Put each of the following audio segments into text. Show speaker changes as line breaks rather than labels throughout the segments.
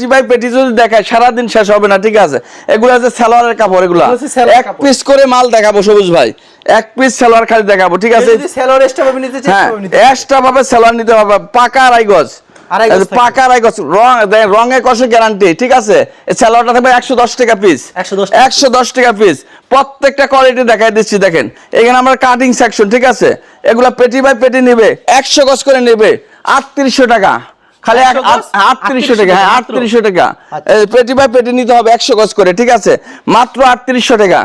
পেটি বাই পেটি যদি দেখায় সারাদিন শেষ হবে না ঠিক আছে? এগুলো আছে সালোয়ারের কাপড় এগুলো।
সালোয়ার
এক পিস করে মাল দেখাবো সবুজ ভাই। এক পিস সালোয়ার খালি দেখাবো ঠিক আছে?
সেলর এক্সট্রা ভাবে নিতে চাই
হ্যাঁ এক্সট্রা ভাবে সালোয়ার নিতে পারবে পাকা আড়াই গজ।
আড়াই গজ
এই যে পাকা আড়াই রং দেখেন, রঙে কষে গ্যারান্টি ঠিক আছে? এই সালোয়ারটা থাকবে একশো দশ টাকা পিস
110 টাকা।
একশো দশ টাকা পিস প্রত্যেকটা কোয়ালিটি দেখাই দিচ্ছি দেখেন। এখানে আমার কাটিং সেকশন ঠিক আছে? এগুলা পেটি বাই পেটি নেবে একশো গজ করে নেবে আটত্রিশশো টাকা। খালি আটত্রিশশো টাকা হ্যাঁ আটত্রিশশো টাকা।
আচ্ছা।
পেটি বাই পেটি নিতে হবে একশো গজ করে ঠিক আছে? মাত্র আটত্রিশশো টাকা।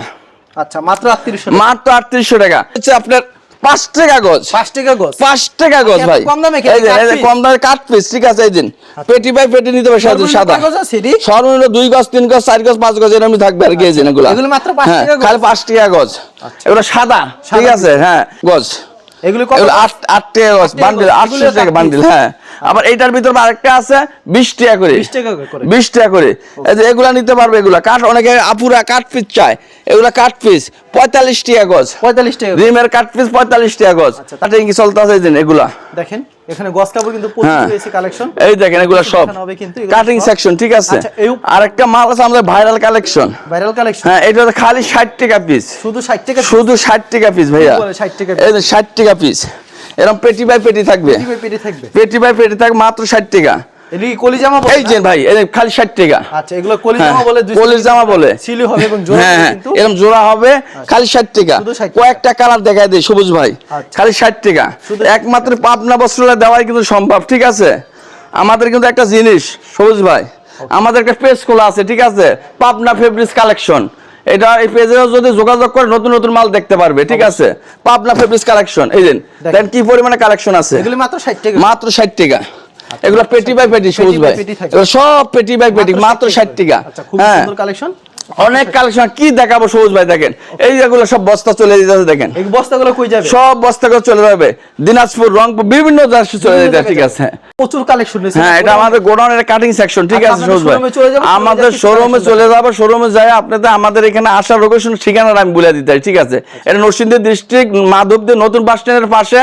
আচ্ছা মাত্র 3800
মাত্র আটত্রিশশো টাকা। হচ্ছে আপনার পাঁচ টাকা গজ।
5 টাকা গজ?
পাঁচ টাকা গজ ভাই।
কম দামে
কম দামে কাঠ পিস ঠিক আছে? এই দিন। পেটি বাই পেটি নিতে হবে সাদা। সাদা? সর্বনিম্ন দুই গজ তিন গজ চার গজ পাঁচ গজ এরকমই থাকবে আর কি এই যে এগুলা।
মাত্র পাঁচ
হ্যাঁ,
টাকা গজ?
খালি পাঁচ টাকা গজ। এগুলো সাদা ঠিক আছে? হ্যাঁ গজ।
এগুলো?
আট বান্ডিল আটশো টাকা বান্ডিল হ্যাঁ। আবার এইটার ভিতর আরেকটা আছে বিশ টাকা করে।
20 টাকা করে।
বিশ টাকা করে। এগুলা নিতে পারবে এগুলা। কাঠ অনেকে আপুরা কাঠ পিস চায়। এগুলা কাঠ পিস পঁয়তাল্লিশ টাকা গজ।
45 টাকা
রিমের কাঠ পিস পঁয়তাল্লিশ টাকা গজ। কাটিং কি চলতে আছে এগুলা?
দেখেন। এখানে গস কাপড় কিন্তু প্রচুর
হ্যাঁ।
কালেকশন
এই দেখেন এগুলো সব কাটিং সেকশন ঠিক আছে?
আচ্ছা,
আরেকটা মাল আছে আমাদের ভাইরাল কালেকশন
ভাইরাল কালেকশন
হ্যাঁ এটা খালি ষাট টাকা পিস
শুধু 60 টাকা
শুধু ষাট টাকা পিস ভাইয়া।
বলে 60 টাকা
এই যে ষাট টাকা পিস এরকম পেটি বাই পেটি থাকবে।
পিস পেটি থাকবে।
পেটি বাই পেটি থাকবে মাত্র ষাট টাকা।
এটি কি কলি জামা
এই যে ভাই এই খালি ষাট টাকা।
আচ্ছা এগুলো কলি
হ্যাঁ,
জামা বলে দুই
জামা বলে।
সিলি হবে এবং জোড়া
হ্যাঁ হ্যাঁ
কিন্তু?
এরকম জোড়া হবে খালি ষাট টাকা।
শুধু 60 টাকা।
কয়েকটা কালার দেখায় দেয় সবুজ ভাই।
আচ্ছা।
খালি ষাট টাকা। একমাত্র পাবনা বস্ত্রালয় দেওয়াই কিন্তু সম্ভব ঠিক আছে? আমাদের কিন্তু একটা জিনিস সবুজ ভাই। আমাদের একটা পেজ খোলা আছে ঠিক আছে? Pabna fabrics collection. এটা এই পেজে যদি যোগাযোগ করে নতুন নতুন মাল দেখতে পারবে ঠিক আছে? পাবনা ফেব্রিক্স কালেকশন এই দিন কি পরিমাণে কালেকশন আছে?
মাত্র 60 টাকা।
মাত্র ষাট টাকা। এগুলো পেটি বাই পেটি সবুজ ভাই সব পেটি বাই পেটি মাত্র ষাট টাকা।
আচ্ছা
হ্যাঁ।
কালেকশন।
অনেক কালেকশন কি দেখাবো সবুজ ভাই দেখেন। এই যেগুলো সব বস্তা চলে যেতেছে দেখেন।
এই বস্তাগুলো কই যাবে?
সব বস্তাগুলো চলে যাবে। দিনাজপুর রংপুর বিভিন্ন দেশে চলে যেতে ঠিক আছে।
প্রচুর কালেকশন রয়েছে।
হ্যাঁ এটা আমাদের গোডাউনের কাটিং সেকশন ঠিক
আচ্ছা,
আছে আমাদের শোরুমে চলে যাব শোরুমে যাই আপনাদের আমাদের এখানে আসার লোকেশন ঠিকানা আমি বলে দিতে ঠিক আছে? এটা নরসিংদী ডিস্ট্রিক্ট মাধবদী নতুন বাস স্ট্যান্ডের পাশে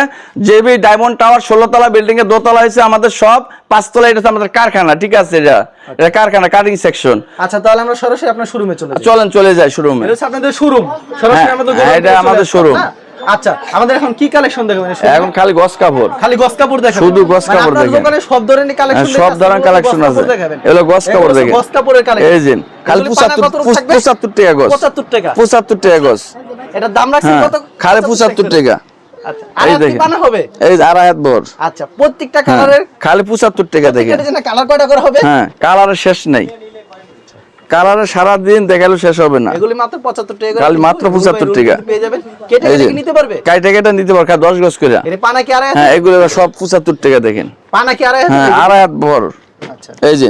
জেবি ডায়মন্ড টাওয়ার ষোলোতলা বিল্ডিং এর দোতলা হয়েছে আমাদের সব পাঁচতলা এটা আমাদের কারখানা ঠিক আছে এটা? এটা কারখানা কাটিং সেকশন
আচ্ছা তাহলে আমরা সরাসরি আপনার শোরুমে চলে
চলেন চলে যায় শোরুমে
আপনাদের শোরুম সরাসরি
হ্যাঁ,
আমাদের
হ্যাঁ, এটা আমাদের।
না? আচ্ছা আমাদের এখন কি কালেকশন দেখাবেন?
এখন খালি গস কাপড়।
খালি গস কাপড় দেখাবেন।
শুধু গস
মানে
কাপড় দেখেন।
দোকানে সব ধরনের কালেকশন
হ্যাঁ, সব ধরনের কালেকশন আছে। এগুলো গস কাপড় দেখেন।
গস কাপড়ের কালেকশন
এই যে খালি পঁচাত্তর পঁচাত্তর টাকা গস।
75 টাকা।
পঁচাত্তর টাকা গস।
এটা দাম রাখছেন
হ্যাঁ
কত?
খালি পঁচাত্তর টাকা।
আচ্ছা
এই দেখেন।
হবে?
এই আড়াই হাত বর
আচ্ছা প্রত্যেকটা
হ্যাঁ,
কালারের
খালি পঁচাত্তর টাকা দেখেন।
কালার কয়টা করে হবে?
হ্যাঁ কালারের শেষ নেই। কালারের সারাদিন দেখালেও শেষ হবে না।
এগুলি মাত্র 75 টাকা
খালি মাত্র
রুল
75 টাকা।
পেয়ে যাবেন। কেটে কেটে নিতে পারবে?
কাইটা কেটে নিতে পার দশ গজ করে
এর পানা কি আড়াই
হ্যাঁ এগুলো সব পঁচাত্তর টাকা দেখেন।
পানা কি আড়াই
হ্যাঁ আড়াই হাত বর
আচ্ছা।
এই যে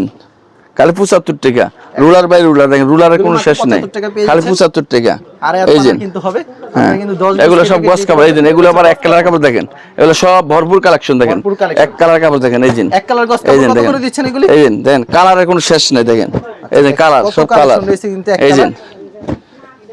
খালি পঁচাত্তর টাকা। রুলার বাই রুলার দেখেন রুলারের কোনো শেষ নেই।
75
খালি
যাচ্ছেন।
পঁচাত্তর টাকা।
আড়াই
এই যে
কিন্তু হবে।
হ্যাঁ
কিন্তু 10
এগুলো সব গস কাপড়। এই যে এগুলো আবার এক কালার কাপড় দেখেন। এগুলো সব ভরপুর কালেকশন দেখেন। এক কালার কাপড় দেখেন এই যে।
এক কালার গস কাপড় কত করে দিচ্ছেন এগুলি?
এই যে দেখেন কালারের কোনো শেষ নেই দেখেন। এই যে কালার সব কালার। এই যে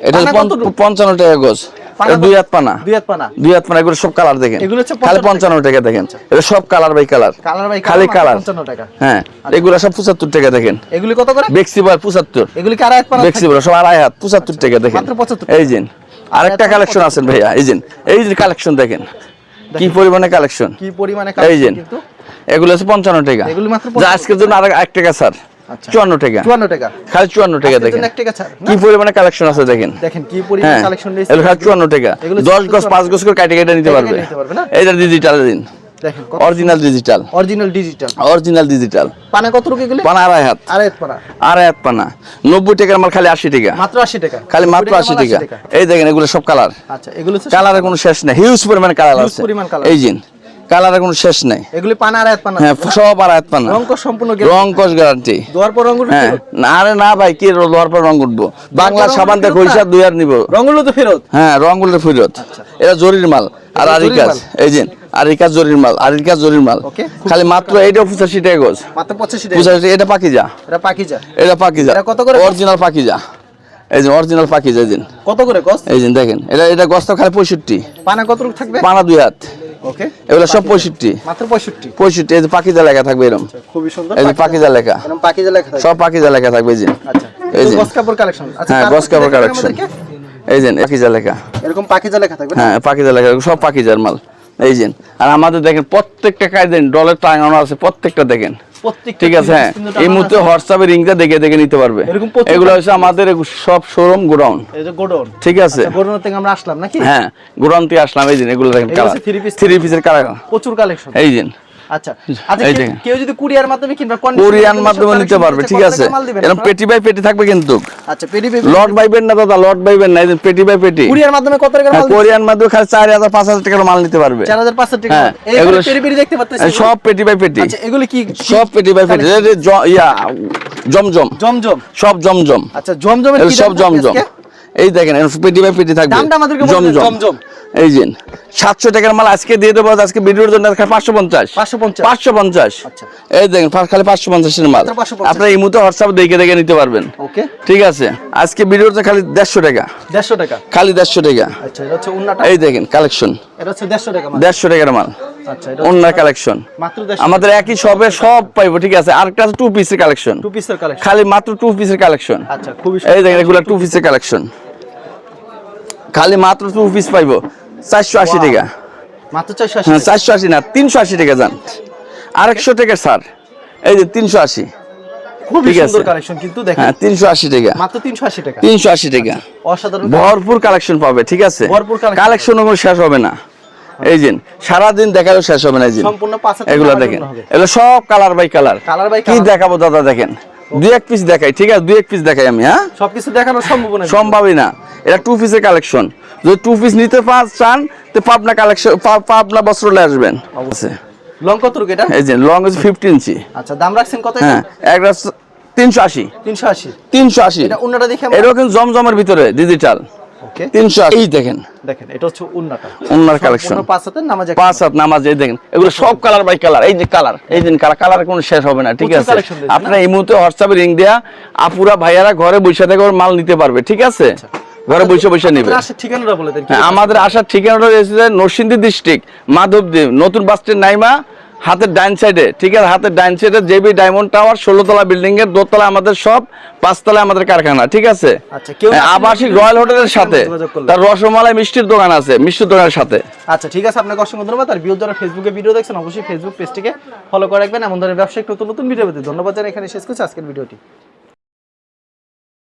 এটা
পানা
হচ্ছে
কতটুকু?
পঞ্চান্ন টাকা গজ
পানা
এটা
কত?
দুই হাত পানা।
দুই হাত পানা?
দুই হাত পানা এগুলো সব কালার দেখেন।
এগুলো হচ্ছে
খালি
55
টাকা। দেখেন। এটা সব colour by colour.
Colour by
খালি কালার
55 টাকা।
হ্যাঁ এগুলো সব পঁচাত্তর টাকা দেখেন।
এগুলি কত করে?
বেক্সি বার পঁচাত্তর।
কি আড়াই পানা
বেক্সি সব আড়াই হাত পঁচাত্তর টাকা দেখেন।
মাত্র 75
এই যে আরেকটা কালেকশন আছেন ভাইয়া এই যে এই যে কালেকশন দেখেন। কি পরিমাণে কালেকশন?
কি পরিমাণে
এই যে
কিন্তু?
এগুলো হচ্ছে পঞ্চান্ন টাকা।
এগুলো মাত্র
আজকের জন্য আর এক টাকা স্যার।
আচ্ছা।
চুয়ান্ন টাকা।
54 টাকা।
খালি চুয়ান্ন টাকা দেখেন।
জন্য এক টাকা ছাড়
কি পরিমাণে কালেকশন আছে দেখেন?
দেখেন কি পরিমাণে কালেকশন
খালি চুয়ান্ন টাকা। দশ গজ পাঁচ গজ করে কাটে কেটে নিতে পারবে।
নিতে পারবে না?
এইটা ডিজিটাল দিন। Original digital
original digital
original digital
পানা কত রুপি এগুলি?
পানা আড়াই হাত।
আড়াই পানা।
আড়াই হাত পানা। নব্বই টাকার মাল খালি আশি টাকা।
মাত্র 80 টাকা।
খালি মাত্র আশি টাকা। এই দেখেন এগুলো সব কালার
আচ্ছা এগুলো
কালারের কোনো শেষ নেই। হিউজ পরিমাণ কালার আছে। এই জিন কালারের কোনো শেষ নেই।
এগুলি পানা পানা?
হ্যাঁ সব আড়াই পানা।
রং সম্পূর্ণ
রং গ্যারান্টি।
দোয়ার পর রঙগুলো
হ্যাঁ না আরে না ভাই কি পর রং উঠবো? বাংলা সাবান দুই আর নিবো।
তো ফেরত?
হ্যাঁ রংগুলো ফেরত। এটা জরির মাল আর আরিকাজ। এই যে জরির মাল জরির মাল। খালি মাত্র এইটা পঁচাশি টাকা
মাত্র 85 টাকা।
পঁচাশি এটা পাকিজা।
এটা পাকিজা।
এটা পাকিজা।
এটা কত করে?
অরিজিনাল পাকিজা। এই যে অরিজিনাল পাকিজা এই
কত করে কস
এই দেখেন এটা এটা গস্ত খালি পঁয়ষট্টি।
পানা কত থাকবে?
পানা দুই হাত।
ওকে?
এগুলো সব পঁয়ষট্টি।
মাত্র পঁয়ষট্টি?
পঁয়ষট্টি এই যে পাকিজা লেখা থাকবে এরকম
খুবই সুন্দর।
এই যে পাকিজা লেখা।
এরকম পাকিজা লেখা থাকবে।
সব পাকিজা লেখা থাকবে জি
আচ্ছা
এই যে।
গস কাপড় কালেকশন আচ্ছা
হ্যাঁ গস কাপড় কালেকশন এই যে পাকিজা লেখা।
এরকম পাকিজা লেখা থাকবে
হ্যাঁ পাকিজা লেখা সব পাকিজার মাল। এই যে আর আমাদের দেখেন প্রত্যেকটা কাজ দেন ডলের টাঙানো আছে প্রত্যেকটা দেখেন। ঠিক আছে হ্যাঁ। এই মুহূর্তে হোয়াটসঅ্যাপে রিংটা দেখে দেখে নিতে পারবে। এগুলো হচ্ছে আমাদের সব শোরুম গোডাউন ঠিক আছে।
গোডন থেকে আমরা আসলাম নাকি?
হ্যাঁ গোডাউন থেকে আসলাম এই দিন এগুলো দেখেন? থ্রি পিসের কালার
প্রচুর কালেকশন
এই দিন
আচ্ছা। আচ্ছা কেউ- যদি কুরিয়ার মাধ্যমে কিংবা
কোরিয়ান মাধ্যমে নিতে পারবে ঠিক আছে। এরকম পেটি বাই পেটি থাকবে কিন্তু।
আচ্ছা পেডি বেবি
লট বাইবেন না দাদা লট বাইবেন না পেটি বাই পেটি।
কুরিয়ার মাধ্যমে কত টাকা
হ্যাঁ,
মাল দিচ্ছে?
মাধ্যমে খালি চার হাজার পাঁচ হাজার টাকার মাল নিতে পারবে।
4500 টাকা
হ্যাঁ, এগুলো
পেডি পেডি দেখতে পাচ্ছেন
সব পেটি বাই পেটি।
আচ্ছা এগুলো কি
সব পেটি বাই পেটি। এই যে জ- ইয়া জমজম।
জমজম।
সব জমজম।
আচ্ছা জমজমের কি
সব জমজম। এই দেখেন পেটি বাই পেটি থাকবে। জমজম। এই যে সাতশো টাকার মাল আজকে দিয়ে দেবো আজকে ভিডিওর জন্য পাঁচশো পঞ্চাশ।
550
পাঁচশো পঞ্চাশ।
আচ্ছা।
এই দেখেন খালি পাঁচশো পঞ্চাশের মাল।
মাত্র 550
আপনার এই মুহূর্তে হোয়াটসঅ্যাপ দেখে দেখে নিতে পারবেন।
ওকে।
ঠিক আছে? আজকে ভিডিওতে খালি দেড়শো টাকা।
150 টাকা?
খালি দেড়শো টাকা।
আচ্ছা এটা হচ্ছে উন্নাটা।
এই দেখেন কালেকশন
এটা হচ্ছে 150 টাকা মাত্র।
দেড়শো টাকার মাল।
আচ্ছা
অন্য কালেকশন আমাদের একই সবে সব পাইবো ঠিক আছে? আরেকটা টু পিসের কালেকশন
টু পিসের কালেকশন
খালি মাত্র টু পিসের কালেকশন
আচ্ছা
এই দেখেন এগুলো টু পিসের কালেকশন খালি মাত্র টু পিস পাইবো। চারশো আশি টাকা।
মাত্র 480
হ্যাঁ চারশো আশি না তিনশো আশি টাকা যান। আরেকশো টাকা স্যার। এই যে তিনশো আশি। হ্যাঁ তিনশো আশি টাকা।
মাত্র 380 টাকা।
তিনশো আশি টাকা।
অসাধারণ
ভরপুর কালেকশন পাবে ঠিক আছে?
ভরপুর
কালেকশন শেষ হবে না। এই যে সারাদিন দেখালেও শেষ হবে না এই এগুলো দেখেন। এগুলো সব কালার বাই কালার কি দেখাবো দাদা দেখেন। দুই এক পিস দেখাই ঠিক আছে? দুই এক পিস দেখাই আমি হ্যাঁ?
সবকিছু দেখানো সম্ভব না
সম্ভবই না। এটা টু পিসের কালেকশন যদি টু পিস নিতে চান তো পাবনা কালেকশন পাবনা বস্ত্রলে আসবেন। অবশ্যই।
লং কত এটা?
এই যে লং হচ্ছে ফিফটি ইঞ্চি
আচ্ছা দাম রাখছেন কত
হ্যাঁ একটা তিনশো আশি।
380
তিনশো আশি।
এটা অন্যটা দেখে
জমজমের ভিতরে ডিজিটাল তিনশো এই দেখেন।
দেখেন এটা হচ্ছে উন্নাটা।
উন্নার কালেকশন
পাঁচ হাতের নামাজ
পাঁচ হাত নামাজ এই দেখেন। এগুলো সব কালার বাই কালার এই যে কালার এই যে কালার কালার কোনো শেষ হবে না ঠিক আছে? আপনার এই মুহূর্তে হোয়াটসঅ্যাপে রিং দেয়া আপুরা ভাইয়ারা ঘরে বসে থেকে মাল নিতে পারবে ঠিক আছে? ঘরে বসে বসে নিবে।
দেন
হ্যাঁ, আমাদের আসার ঠিকানাটা রয়েছে নরসিংদী ডিস্ট্রিক্ট মাধবদেব নতুন বাস স্ট্যান্ড নাইমা হাতের ডাইন সাইডে ঠিক আছে? হাতের ডাইন সাইডে জেবি ডায়মন্ড টাওয়ার ষোলোতলা বিল্ডিং এর দোতলা আমাদের সব পাঁচতলা আমাদের কারখানা ঠিক আছে?
আচ্ছা,
হ্যাঁ, আবাসিক রয়্যাল হোটেলের সাথে। তার রসমালাই মিষ্টির দোকান আছে মিষ্টির দোকানের সাথে।
আচ্ছা ঠিক আছে আপনাকে অসংখ্য ধন্যবাদ। আর বিয়োগ যারা ফেসবুকে ভিডিও দেখছেন অবশ্যই ফেসবুক পেজটিকে ফলো করে রাখবেন। এমন ধরনের ব্যবসায়িক নতুন নতুন ভিডিও পেতে ধন্যবাদ জানাই। এখানে শেষ করছি আজকের ভিডিওটি